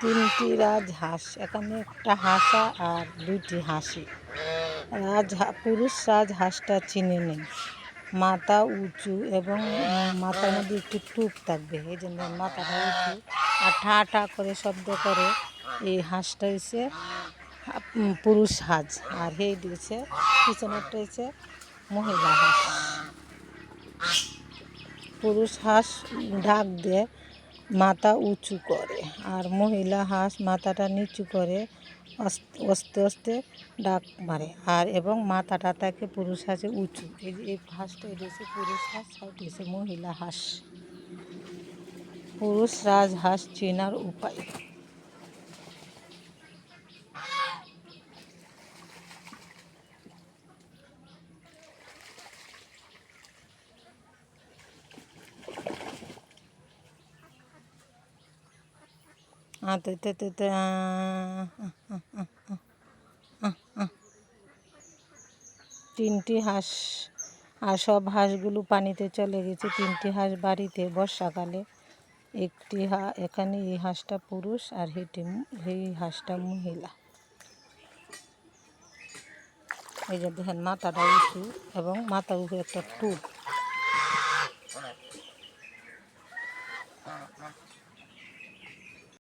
তিনটি রাজহাঁস এখানে একটা হাসা আর দুইটি হাসি। রাজ পুরুষ রাজহাঁসটা চিনে নেই। মাথা উঁচু এবং মাথার মধ্যে একটু টুপ থাকবে। এই জন্য মাথাটা উঁচু। আর ঠা ঠা করে শব্দ করে এই হাঁসটা হচ্ছে পুরুষ হাঁস। আর এই দিয়েছে, পিছনেরটা হচ্ছে মহিলা হাঁস। পুরুষ হাঁস ডাক দিয়ে মাথা উঁচু করে আর মহিলা হাঁস মাথাটা নিচু করে আস্তে আস্তে ডাক মারে আর এবং মাথাটা থাকে পুরুষ হাঁসে উঁচু। এই যে, এই হাঁসটা এটা পুরুষ হাঁস সাইড এসে মহিলা হাঁস। পুরুষ রাজহাঁস চেনার উপায়। Ah, আতে তিনটি হাঁস, আর সব হাঁসগুলো পানিতে চলে গেছে। তিনটি হাঁস বাড়িতে বর্ষাকালে। একটি হা, এখানে এই হাঁসটা পুরুষ আর হেটি এই হাঁসটা মহিলা। এই যে দেখেন, মাথাটা উঁচু এবং মাথা উঁচু একটা টুপ।